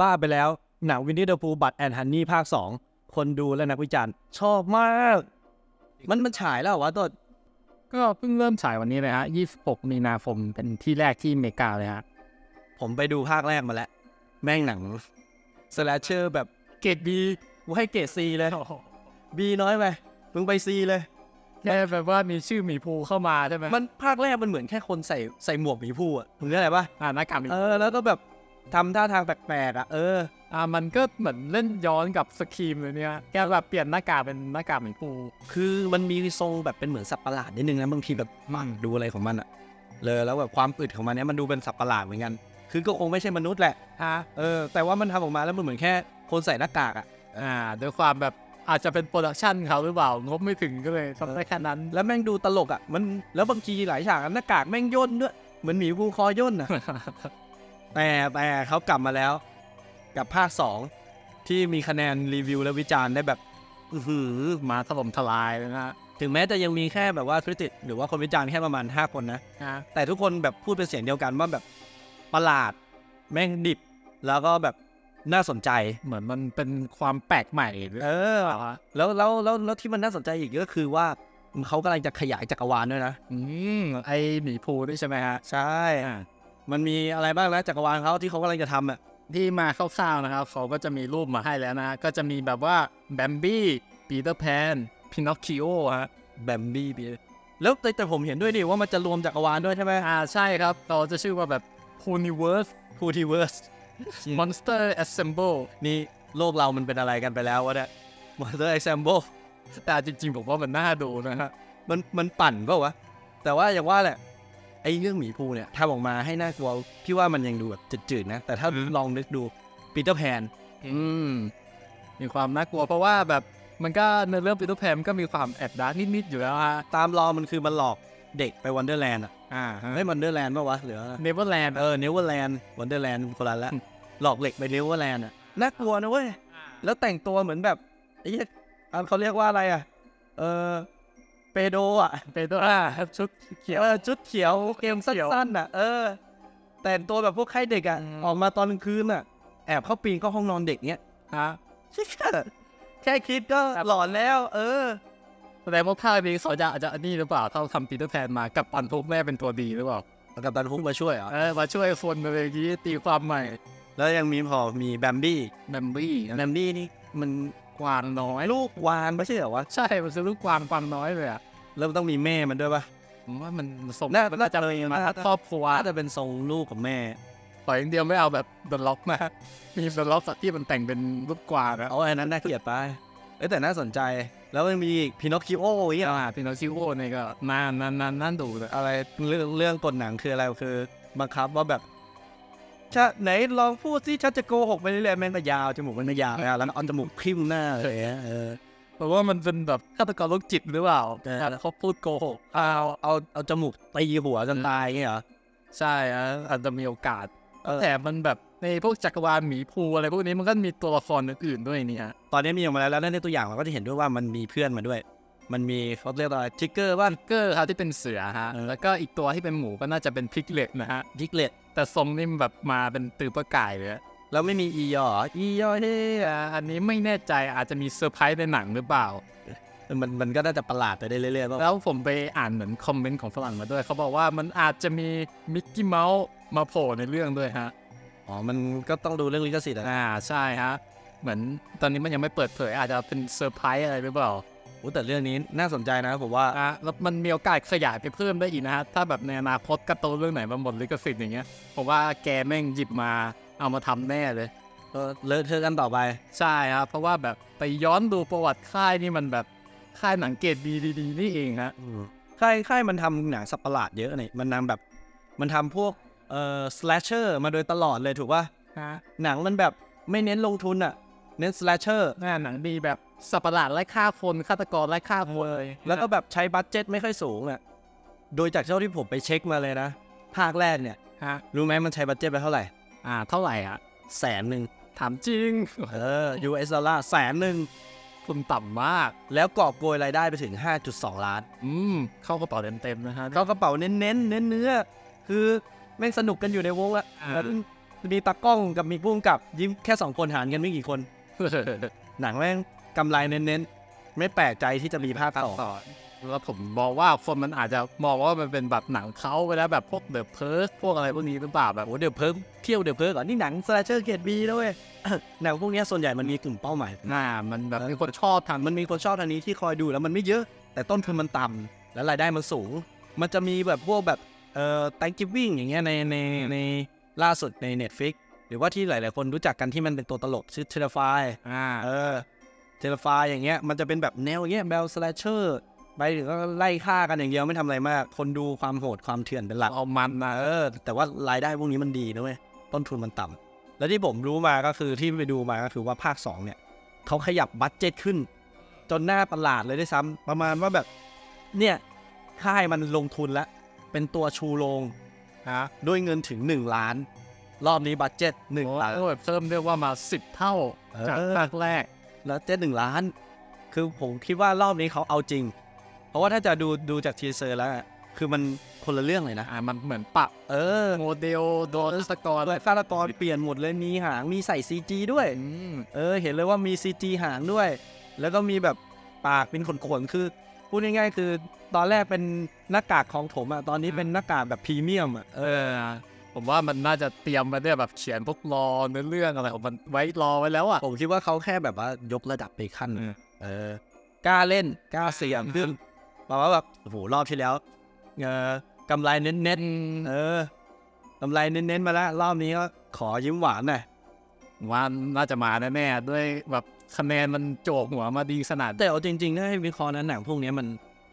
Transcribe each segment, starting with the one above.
บ้าไปแล้ว หนังวินนี่เดอะพูบัตแอนฮันนี่ภาค 2 คนดูและนักวิจารณ์ ชอบมาก มันมันฉายแล้วเหรอวะตัวก็เพิ่งเริ่มฉายวันนี้เลยฮะ 26 มีนาคมเป็นที่แรกที่อเมริกาเลยฮะ ผมไปดูภาคแรกมาแล้ว แม่งหนังสแลชเชอร์แบบเกรดบีกูให้เกรดซีเลยบีน้อยไปมึงไปซีเลยแค่แบบว่ามีชื่อหมีภูเข้ามาใช่ไหมมันภาคแรกมันเหมือนแค่คนใส่ใส่หมวกหมีผู้อะมึงเข้าใจปะอ่าหน้ากากหมีเออแล้วก็แบบ ทำท่าทางแปลกๆอะเอออ่ามันก็เหมือนเล่นย้อนกับสครีมเลยเนี่ยแค่แบบเปลี่ยนหน้ากากเป็นหน้ากากหมีภูคือมันมีทรงแบบเป็นเหมือนสัตว์ประหลาดนิดนึงนะบางทีแบบมันดูอะไรของมันอะเลยแล้วแบบความอึดของมันเนี้ยมันดูเป็นสัตว์ประหลาดเหมือนกัน คือก็คงไม่ใช่มนุษย์แหละฮะเออแต่ว่ามันทำออกมาแล้วมันเหมือนแค่คนใส่หน้ากากอะอ่าด้วยความแบบอาจจะเป็นโปรดักชันเขาหรือเปล่างบไม่ถึงก็เลยทำได้แค่นั้น แล้วแม่งดูตลกอะมันแล้วบางทีหลายฉากอะหน้ากากแม่งย่นด้วยเหมือนหมีภูคอย่นอะ แต่แต่เขากลับมาแล้ว กับภาค2ที่มีคะแนนรีวิวและวิจารณ์ได้แบบอื้อหือมาถล่มทลายเลยนะฮะถึงแม้จะยังมีแค่แบบว่าคริติหรือว่าคนวิจารณ์แค่ประมาณ 5 คนนะฮะแต่ทุกคนแบบพูดเป็นเสียงเดียวกันว่าแบบประหลาดแม่งดิบ แล้วก็แบบน่าสนใจเหมือนมันเป็นความแปลกใหม่หรือเออเปล่าฮะแล้วแล้วแล้วแล้วที่มันน่าสนใจอีกก็คือว่าเขากำลังจะขยายจักรวาลด้วยนะ อืมไอหมีภูนี่ใช่ไหมฮะ ใช่ มันมีอะไรบ้างนะจักรวาลเขาที่เขากำลังจะทำอะที่มาคร่าวๆนะครับ เขาก็จะมีรูปมาให้แล้วนะฮะก็จะมีแบบว่าแบมบี้ปีเตอร์แพนพินอคคิโอฮะแบมบี้บีแล้วแต่แต่ผมเห็นด้วยดิว่ามันจะรวมจักรวาลด้วยใช่ไหมอ่าใช่ครับเราจะชื่อว่าแบบ Universe พูทีเวิร์ส Monster Assemble นี่โลกเรามันเป็นอะไรกันไปแล้ววะเนี่ยมอนสเตอร์ไอแซมโบแต่จริงๆผมว่ามันน่าดูนะฮะมันมันปั่นเปล่าวะ แต่ว่าอย่างว่าแหละ ไอ้เรื่องหมีภูเนี่ยทำออกมาให้น่ากลัวพี่ว่ามันยังดูแบบจืดๆนะ แต่ถ้าลองนึกดูปีเตอร์แพนอืมมีความน่ากลัวเพราะว่าแบบมันก็ในเรื่องปีเตอร์แพนก็มีความแอบดาร์กนิดๆอยู่แล้วฮะตามรอมันคือมันหลอกเด็กไปวันเดอร์แลนด์อะอ่าเฮ้ยวันเดอร์แลนด์ป่าวะเหลือเนเวอร์แลนด์เออเนเวอร์แลนด์วันเดอร์แลนด์คนละละหลอกเหล็กไปเนเวอร์แลนด์อะน่ากลัวนะเว้ยแล้วแต่งตัวเหมือนแบบไอ้เหี้ยอะเขาเรียกว่าอะไรอะเออ เปโดอะเปโตราชุดเขียวเออชุดเขียวเกมเขียวสั้นๆอะ เออ แต่งตัวแบบพวกไข้เด็กอะอืมออกมาตอนกลางคืนอะ แอบเข้าปีนเข้าห้องนอนเด็กเนี้ยฮะแค่คิดก็ครับหลอนแล้ว เออแสดงว่าภาคนี้เขาจะอาจจะอันนี้หรือเปล่าเขาทำปีเตอร์แพนมากับปันทุกแม่เป็นตัวดีหรือเปล่าแล้วกับตันฮุกมาช่วยเหรอเออมาช่วยคนอะไรอย่างนี้ตีความใหม่ แล้วยังมีพอมีแบมบี้แบมบี้แบมบี้นี่มัน กวางน้อย ลูกวานไม่ใช่เหรอวะ ใช่มันคือลูกกวางกวางน้อยเลยอะแล้วต้องมีแม่มันด้วยปะผมว่ามันสมน่ามันน่าจะน่าจะมาน่าจะครอบครัวน่าจะเป็นทรงลูกของแม่ปล่อยอย่างเดียวไม่เอาแบบเดอะล็อกนะมีเดอะล็อกที่มันแต่งเป็นลูกกวางอะเอาอันนั้นน่าเกลียดไปเอ้ยแต่น่าสนใจ แล้วมันมีอีกพินอคคิโออีกอ่าอะพินอชิโอเนี่ยก็นานนานนานนานดูเลยอะไรเรื่องเรื่องกฎหนังคืออะไรคือบังคับว่าแบบ ชะไหนลองพูดสิฉันจะโกหกไปเรื่อยๆแม่งก็ยาวจมูกมันก็ยาวแล้วแล้วเอาจมูกทิ่มหน้าเลยอะเออเพราะว่ามันเป็นแบบฆาตกรโรคจิตหรือเปล่าเออเขาพูดโกหกเอาเอาเอาจมูกตีหัวจนตายอย่างเงี้ยเหรอใช่อะอาจจะมีโอกาสเออแถมมันแบบในพวกจักรวาลหมีภูอะไรพวกนี้มันก็มีตัวละครอื่นๆด้วยเนี่ยตอนนี้มีออกมาแล้วแล้วในตัวอย่างเราก็จะเห็นด้วยว่ามันมีเพื่อนมาด้วย มันมีเขาเรียกว่าทิกเกอร์บ้านเกอร์ครับที่เป็นเสือฮะเออแล้วก็อีกตัวที่เป็นหมูก็น่าจะเป็นพิกเลตนะฮะทิกเลตแต่ทรงนี่มันแบบมาเป็นตือปะก่ายเลยอะแล้วไม่มีอียออียอเฮ้อ่าอันนี้ไม่แน่ใจอาจจะมีเซอร์ไพรส์ในหนังหรือเปล่ามันมันก็น่าจะประหลาดไปได้เรื่อยๆป่ะแล้วผมไปอ่านเหมือนคอมเมนต์ของฝรั่งมาด้วย เขาบอกว่ามันอาจจะมีมิกกี้เมาส์มาโผล่ในเรื่องด้วยฮะ อ๋อ มันก็ต้องดูเรื่องลิขสิทธิ์อะอ่า ใช่ฮะ เหมือนตอนนี้มันยังไม่เปิดเผยอาจจะเป็นเซอร์ไพรส์อะไรหรือเปล่าโอ้แต่เรื่องนี้น่าสนใจนะผมว่าอะแล้วมันมีโอกาสขยายไปเพิ่มได้อีกนะฮะถ้าแบบในอนาคตการ์ตูนเรื่องไหนมาหมดลิขสิทธิ์อย่างเงี้ยผมว่าแกแม่งหยิบมาเอามาทำแน่เลยก็เลอะเทอะกันต่อไป ใช่ครับเพราะว่าแบบไปย้อนดูประวัติค่ายนี่มันแบบค่ายหนังเกรดดีดีๆนี่เองฮะค่ายค่ายมันทำหนังสัตว์ประหลาดเยอะนี่มันนำแบบมันทำพวกเอ่อ slasher มาโดยตลอดเลยถูกป่ะฮะหนังมันแบบไม่เน้นลงทุนอะเน้น slasher น่าหนังดีแบบ สัตว์ประหลาดไล่ฆ่าคนฆาตกรไล่ฆ่าคนเลยแล้วก็แบบใช้บัตเจ็ตไม่ค่อยสูงอะโดยจากเท่าที่ผมไปเช็คมาเลยนะ ภาคแรกเนี่ยฮะรู้ไหมมันใช้บัตเจ็ตไปเท่าไหร่ อ่า เท่าไหร่ฮะแสนหนึ่งถามจริง เออ US ดอลลาร์แสนหนึ่งทุนต่ำมาก แล้วกอบโกยรายได้ไปถึง 5.2 ล้าน อืม เข้ากระเป๋าเต็มๆนะฮะเข้ากระเป๋าเน้นๆ เน้นเนื้อๆคือแม่งสนุกกันอยู่ในวงละอ่าแล้วมีตากล้องกับมีผู้กำกับยิ้มแค่สองคนหารกันไม่กี่คน หนังแม่ง กำไรเน้นๆ ไม่แปลกใจที่จะมีภาคต่อต่อแล้วผมมองว่าคนมันอาจจะมองว่ามันเป็นแบบหนังเขาไปแล้วแบบพวกเดอะเพิร์พวกอะไรพวกนี้หรือเปล่าแบบโอ้เดี๋ยวเพิ่มเที่ยวเดี๋ยวเพิ่มก่อนนี่หนังสแลชเชอร์เกตบีด้วยหนังพวกเนี้ยส่วนใหญ่มันมีกลุ่มเป้าหมายหน้ามันแบบมีคนชอบทำมันมีคนชอบทางนี้ที่คอยดูแล้วมันไม่เยอะ แต่ต้นทุนมันต่ำแล้วรายได้มันสูง มันจะมีแบบพวกแบบเอ่อ Thanksgiving อย่างเงี้ยในในในล่าสุดใน Netflix หรือว่าที่หลาย ๆ คนรู้จักกันที่มันเป็นตัวตลกชื่อ Terrify อ่าเออ Terrify อย่างเงี้ยมันจะเป็นแบบแนวอย่างเงี้ยแบลสแลชเชอร์ไปถึงก็ไล่ฆ่ากันอย่างเดียวไม่ทำอะไรมาก คนดูความโหดความเถื่อนเป็นหลักเอามันนะเออแต่ว่ารายได้พวกนี้มันดีนะเว้ยต้นทุนมันต่ำแล้วที่ผมรู้มาก็คือที่ไปดูมาก็คือว่าภาค 2 เนี่ยเขาขยับบัตเจ็ตขึ้น จนหน้าประหลาดเลยด้วยซ้ำประมาณว่าแบบเนี่ยค่ายมันลงทุนแล้วเป็นตัวชูโรงฮะด้วยเงินถึง 1 ล้าน รอบนี้บัตเจ็ตหนึ่งโอ้ล้านโหแบบเพิ่มเรียกว่ามาสิบเท่าเออจากภาคแรก แล้วเจ็ตหนึ่งล้าน คือผมคิดว่ารอบนี้เขาเอาจริง เพราะว่าถ้าจะดูดูจากทีเซอร์แล้วอะคือมันคนละเรื่องเลยนะ อ่ามันเหมือนปรับเออโมเดลโดนสกอร์ด้วยฆาตกรเปลี่ยนหมดเลยมีหางมีใส่ CG ด้วย อืมเออ เห็นเลยว่ามี CG หางด้วย แล้วก็มีแบบปากเป็นขนๆ คือพูดง่ายๆ คือตอนแรกเป็นหน้ากากของผมอะตอนนี้เป็นหน้ากากแบบพรีเมียมอะเอเอออ ผมว่ามันน่าจะเตรียมมาเนี่ยแบบเขียนพวกรอเนื้อเรื่องอะไรของมันไว้รอไว้แล้วอะ ผมคิดว่าเขาแค่แบบว่ายกระดับไปขั้น เออเออกล้าเล่นกล้าเสี่ยงเรื่องบอกว่าแบบโอ้โหรอบที่แล้ว เออกำไรเน้นๆเออกำไรเน้นๆมาแล้ว รอบนี้ก็ขอยิ้มหวานหน่อยว่าน่าจะมาแน่ๆด้วยแบบคะแนนมันโจกหัวมาดีขนาดแต่เอาจริงๆถ้าให้วิเคราะห์นะหนังพวกเนี้ยมัน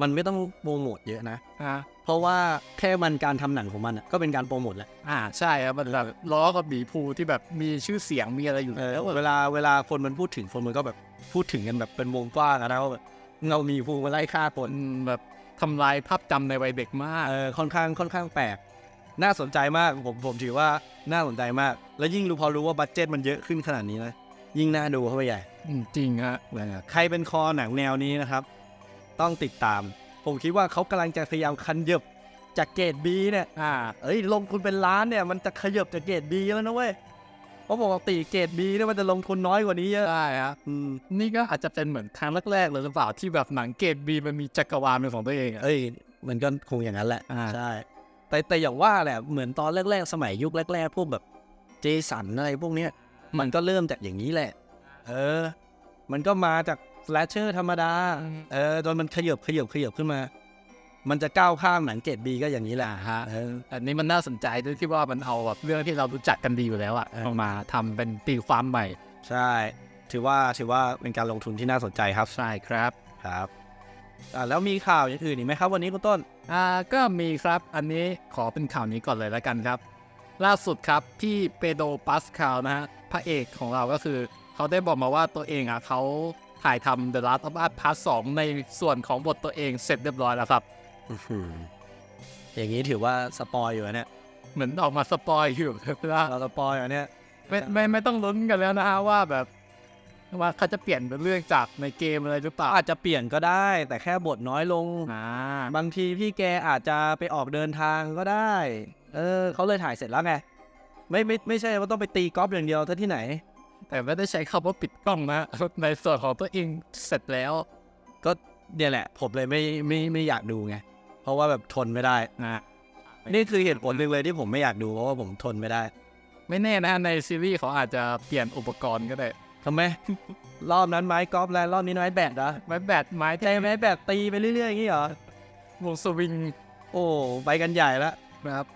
มันไม่ต้องโปรโมทเยอะนะ อะเพราะว่าแค่มันการทำหนังของมันอะก็เป็นการโปรโมทแล้วอ่าใช่ครับมันแบบล้อกับหมีภูที่แบบมีชื่อเสียงมีอะไรอยู่เออแล้วอะเวลาเวลาคนมันพูดถึงคนมันก็แบบพูดถึงกันแบบเป็นวงกว้างอะนะว่าแบบเงามีภูมาไล่ฆ่าคนอืมแบบทำลายภาพจำในวัยเด็กมาก เออค่อนข้างค่อนข้างแปลก น่าสนใจมากผมผมถือว่าน่าสนใจมาก แล้วยิ่งรู้พอรู้ว่าบัตเจ็ตมันเยอะขึ้นขนาดนี้นะยิ่งน่าดูเข้าไปใหญ่ อืมจริงฮะ ใครเป็นคอหนังแนวนี้นะครับ ต้องติดตาม ผมคิดว่าเขากำลังจะพยายามคันยบจากเกรดบีเนี่ย อ่า เอ้ย ลงทุนเป็นล้านเนี่ย มันจะขยับจากเกรดบีแล้วนะเว้ย เพราะปกติเกรดบีเนี่ยมันจะลงทุนน้อยกว่านี้เยอะได้ฮะอืม นี่ก็อาจจะเป็นเหมือนครั้งแรกๆเลยหรือเปล่าที่แบบหนังเกรดบีมันมีจักรวาลเป็นของตัวเองอะ เอ้ย มันก็คงอย่างนั้นแหละ อ่า ใช่ แต่แต่อย่างว่าแหละ เหมือนตอนแรกๆ สมัยยุคแรกๆ พวกแบบเจสันอะไรพวกเนี้ย มันก็เริ่มจากอย่างนี้แหละ เออ มันก็มาจาก สแลชเชอร์ธรรมดา เออจนมันขยับขยับขยับขึ้นมา มันจะก้าวข้ามหนังเกรดบีก็อย่างนี้แหละฮะเอออันนี้มันน่าสนใจด้วยที่ว่ามันเอาแบบเรื่องที่เรารู้จักกันดีอยู่แล้วอะเออเอามาทำเป็นตีความใหม่ ใช่ ถือว่าถือว่าเป็นการลงทุนที่น่าสนใจครับ ใช่ครับครับอ่าแล้วมีข่าวอย่างอื่นอีกไหมครับ วันนี้คุณต้น อ่าก็มีครับอันนี้ขอเป็นข่าวนี้ก่อนเลยแล้วกันครับ ล่าสุดครับที่เปโดรปัสคาลนะฮะพระเอกของเราก็คือ เขาได้บอกมาว่าตัวเองอะเขา ถ่ายทำ The Last of Us Part 2 ในส่วนของบทตัวเองเสร็จเรียบร้อยแล้วครับ อย่างนี้ถือว่าสปอยอยู่นะเนี่ย เหมือนออกมาสปอยอยู่นะเราสปอยอยู่เนี่ยไม่ไม่ไม่ต้องลุ้นกันแล้วนะฮะว่าแบบว่าเขาจะเปลี่ยนเป็นเรื่องจากในเกมอะไรหรือเปล่า อาจจะเปลี่ยนก็ได้ แต่แค่บทน้อยลงอ่าบางทีพี่แกอาจจะไปออกเดินทางก็ได้ เออเขาเลยถ่ายเสร็จแล้วไง ไม่ไม่ไม่ใช่ว่าต้องไปตีกอล์ฟอย่างเดียวถ้าที่ไหน แต่ไม่ได้ใช้คำว่าปิดกล้องนะในส่วนของตัวเองเสร็จแล้ว ก็เนี่ยแหละ ผมเลยไม่ไม่ไม่อยากดูไง เพราะว่าแบบทนไม่ได้นะนี่คือเหตุผลหนึ่งเลยที่ผมไม่อยากดูเพราะว่าผมทนไม่ได้ ไม่แน่นะในซีรีส์เขาอาจจะเปลี่ยนอุปกรณ์ก็ได้ทำไม รอบนั้นไม้กอล์ฟแล้วรอบนี้ไม้แบดเหรอไม้แบตไม้ใจไม้แบดตีไปเรื่อยๆอย่างนี้เหรอวงสวิงโอ้ไปกันใหญ่แล้วนะครับ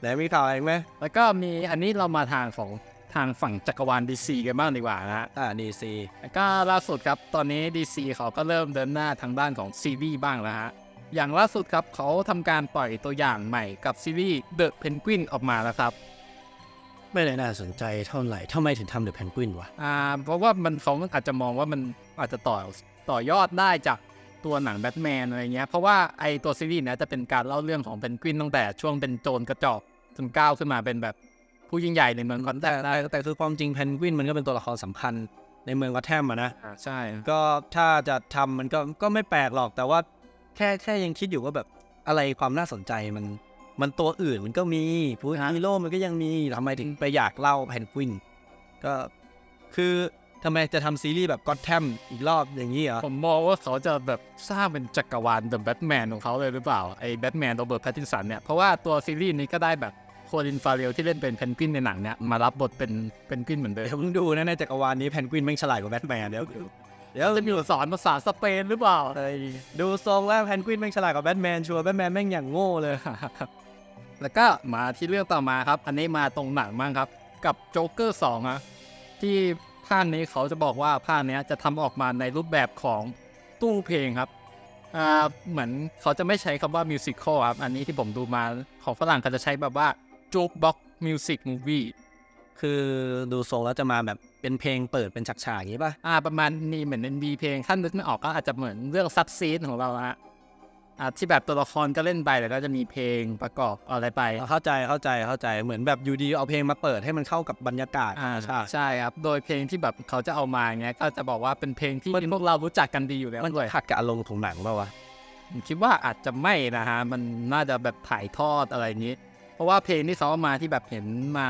ไหนมีข่าวอะไรอีกไหมแล้วก็มีอันนี้เรามาทางของ ทางฝั่งจักรวาล DC กันบ้างดีกว่านะฮะอ่าดีซีแล้วก็ล่าสุดครับตอนนี้ DC เขาก็เริ่มเดินหน้าทางด้านของซีรีส์บ้างแล้วฮะอย่างล่าสุดครับเขาทำการปล่อยตัวอย่างใหม่กับซีรีส์ The Penguin ออกมาแล้วครับ ไม่ได้น่าสนใจเท่าไหร่ทำไมถึงทำเดอะแพนกวินวะ อ่าเพราะว่ามันเขาอาจจะมองว่ามันอาจจะต่อต่อยอดได้จากตัวหนังแบทแมนอะไรเงี้ยเพราะว่าไอตัวซีรีส์เนี้ยจะเป็นการเล่าเรื่องของเพนกวินตั้งแต่ช่วงเป็นโจรกระจอกจนก้าวขึ้นมาเป็นแบบ ผู้ยิ่งใหญ่ในเมืองคอนแทแต่คแต่แต่คือความจริงแพนกวินมันก็เป็นตัวละครสำคัญในเมืองวัตแทมอะนะอ่าใช่ก็ถ้าจะทำมันก็ก็ไม่แปลกหรอกแต่ว่าแค่แค่ยังคิดอยู่ว่าแบบอะไรความน่าสนใจมันมันตัวอื่นมันก็มีพูดฮีโร่มันก็ยังมีทำไมถึงไปอยากเล่าแพนกวินก็คือทำไมจะทำซีรีส์แบบก็ t แทมอีกรอบอย่างนี้เหรอ ผมมองว่าเขาจะแบบสร้างเป็นจักรวาลเดอะแบทแมนของเขาเลยหรือเปล่า ไอ้แบทแมนโรเบิร์ตแพตตินสันเนี่ย เพราะว่าตัวซีรีส์นี้ก็ได้แบบ โคลินฟาเรลที่เล่นเป็นเพนกวินในหนังเนี่ยมารับบทเป็นเพนกวินเหมือนเดิมเดี๋ยวมึงดูนะในจักรวาลนี้แพนกวินแม่งฉลาดกว่าแบทแมนเดี๋ยวเดี๋ยวจะมีสอนภาษาสเปนหรือเปล่าเอ้ยดูทรงแล้วแพนกวินแม่งฉลาดกว่าแบทแมนชัวร์แบทแมนแม่งอย่างโง่เลยแล้วก็มาที่เรื่องต่อมาครับ อันนี้มาตรงหนังบ้างครับ กับโจ๊กเกอร์สองอะที่ภาคนี้เขาจะบอกว่าภาคเนี้ยจะทำออกมาในรูปแบบของตู้เพลงครับอ่าเหมือนเขาจะไม่ใช้คำว่ามิวสิควลครับ อันนี้ที่ผมดูมาของฝรั่งเขาจะใช้แบบว่าโจ๊กบ็อกมิวสิกมูวี่คือดูทรงแล้วจะมาแบบเป็นเพลงเปิดเป็นฉากๆอย่างนี้ป่ะ อ่า ประมาณนี้เหมือน NB เพลงท่านนึกไม่ออกก็อาจจะเหมือนเรื่องซับซีดของเราฮะอ่าที่แบบตัวละครก็เล่นไปแล้วก็จะมีเพลงประกอบอะไรไป เข้าใจเข้าใจเข้าใจเหมือนแบบอยู่ดีเอาเพลงมาเปิดให้มันเข้ากับบรรยากาศอ่าใช่ใช่ครับ โดยเพลงที่แบบเขาจะเอามาเงี้ยก็จะบอกว่าเป็นเพลงที่พวกเรารู้จักกันดีอยู่แล้วมันด้วยขัดกับอารมณ์ของหนังเปล่าวะผมคิดว่าอาจจะไม่นะฮะมันน่าจะแบบถ่ายทอดอะไรอย่างนี้เพ ราะว่าเพลงที่เขาเอามาที่แบบเห็นมา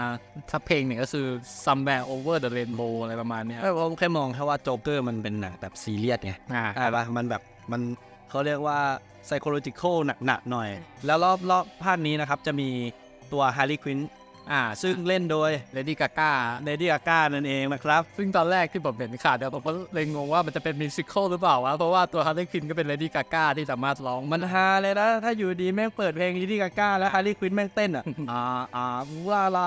ถ้าเพลงหนึ่งก็คือ somewhere over the rainbow อะไรประมาณเนี้ยไม่ผมแค่มองแค่ว่าโจ๊กเกอร์มันเป็นหนังแบบซีเรียสไงอ่าใช่ปะมันแบบมันเขาเรียกว่า psychological หนักๆหน่อย แล้วรอบรอบภาคนี้นะครับจะมีตัว Harley Quinn อ่าซึ่งเล่นโดยเลดี้กาก้า Lady Gaga นั่นเองนะครับ ซึ่งตอนแรกที่ผมเห็นข่าวเดียวผมก็เลยงงว่ามันจะเป็นมิวสิควลหรือเปล่าวะเพราะว่าตัวฮาร์ e ย์ควินก็เป็นเลดี้กาก้าที่สามารถร้องมันฮาเลยนะถ้าอยู่ดีแม่งเปิดเพลง Lady Gaga แล้ว Harley Quinn แม่งเต้นอะอ่าอ่าลาลา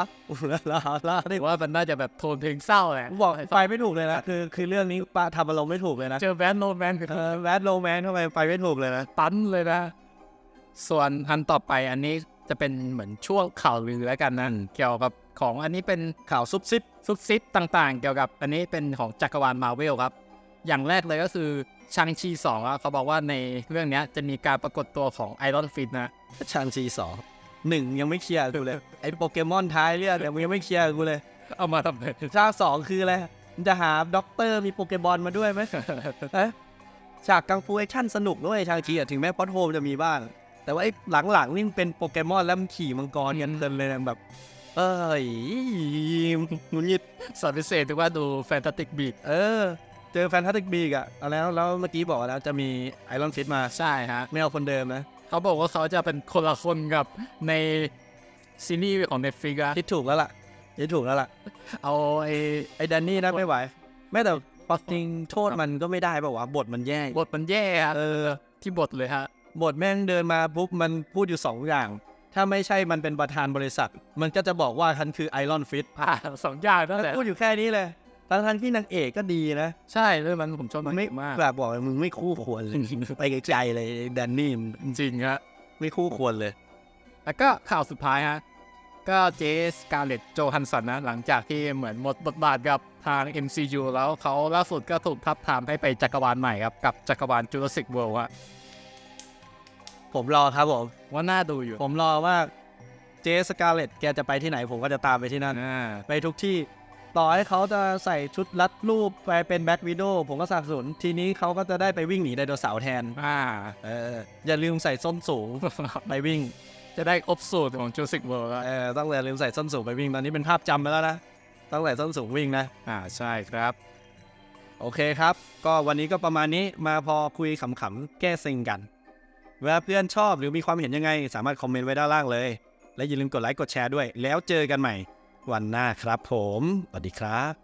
ลาลาลาหรือว่ามันน่าจะแบบโทนเพลงเศร้าแหละบอกไปไม่ถูกเลยนะคือคือเรื่องนี้ปะทำอารมณ์ไม่ถูกเลยนะเจอแบนโนแมนคือเออแวดโรแมนเข้าไปไปไม่ถูกเลยนะตันเลยนะ ส่วนอันต่อไปอันนี้ จะเป็นเหมือนช่วงข่าวลือแล้วกันนะเกี่ยวกับของอันนี้เป็นข่าวซุบซิบซุบซิบต่างๆ เกี่ยวกับอันนี้เป็นของจักรวาลมาเวลครับ อย่างแรกเลยก็คือชังชีสองอะเขาบอกว่าในเรื่องเนี้ยจะมีการปรากฏตัวของไอรอนฟิตนะชานซีสองหนึ่งยังไม่เคลียร์กูเลย ไอ้โปเกมอนท้ายเรื่องเนี่ยมึงยังไม่เคลียร์กูเลย เอามาทำไมฉากสองคืออะไรมันจะหาด็อกเตอร์มีโปเกมอนมาด้วยไหมเอ๊ะฉากกังฟูแอคชั่นสนุกด้วยชางชีอะถึงแม้พอดโฮมจะมีบ้าง แต่ว่าไอ้หลังๆนี่มันเป็นโปเกมอนแล้วมันขี่มังกรกันเกินเลยนะแบบ เอ้ยหงุดหงิดสอนพิเศษถือว่าดูแฟนตาติกบีดเออ เจอแฟนตาติกบีกอะเอาแล้วแล้วเมื่อกี้บอกแล้วจะมีไอรอนฟิตมาใช่ฮะไม่เอาคนเดิมนะเขาบอกว่าเขาจะเป็นคนละคนกับในซีรีส์ของ Netflix อะคิดถูกแล้วล่ะคิดถูกแล้วล่ะ เอาไอ้ไอ้แดนนี่นะไม่ไหวแม้แต่ปักจริงโทษมันก็ไม่ได้ป่าวะบทมันแย่บทมันแย่อะเออที่บทเลยฮะ บทแม่งเดินมาปุ๊บมันพูดอยู่สองอย่าง ถ้าไม่ใช่มันเป็นประธานบริษัท มันก็จะบอกว่าฉันคือไอรอนฟิตอ่าสองอย่างนั่นแหละพูดอยู่แค่นี้เลยทั้งทันที่นางเอกก็ดีนะ ใช่เรื่องมันผมชอบมัมันนไม่มากแบบบอกเลยมึงไม่คู่ควรเลยไปไกลๆเลยแดนนี่มันจริงฮะไม่คู่ควรเลยแล้วก็ข่าวสุดท้ายฮะก็เจสกาเลตโจฮันสันนะ หลังจากที่เหมือนหมดบทบาทกับทาง MCU แล้วเขาล่าสุดก็ถูกทับทามให้ไปจักรวาลใหม่ครับ กับจักรวาล Jurassic World อะ ผมรอครับผม ว่าน่าดูอยู่ผมรอว่าเจสกาเลตแกจะไปที่ไหนผมก็จะตามไปที่นั่น อ่าไปทุกที่ ต่อให้เขาจะใส่ชุดรัดรูปไปเป็นแบ็ k วิด o w ผมก็สนับสนุนทีนี้เขาก็จะได้ไปวิ่งหนีไดโนเสาร์แทน อ่า เออ อย่าลืมใส่ส้นสูง ไปวิ่ง จะได้ครบสูตรของ Jurassic World แล้วเออต้องอย่าลืมใส่ส้นสูงไปวิ่งตอนนี้เป็นภาพจำไปแล้วนะต้องใส่ส้นสูงวิ่งนะ อ่าใช่ครับ โอเคครับ ก็วันนี้ก็ประมาณนี้มาพอคุยขำๆแก้ซิงกัน เวลาเพื่อนชอบหรือมีความเห็นยังไง สามารถคอมเมนต์ไว้ด้านล่างเลย และอย่าลืมกดไลค์กดแชร์ด้วย แล้วเจอกันใหม่ วันหน้าครับผมสวัสดีครับ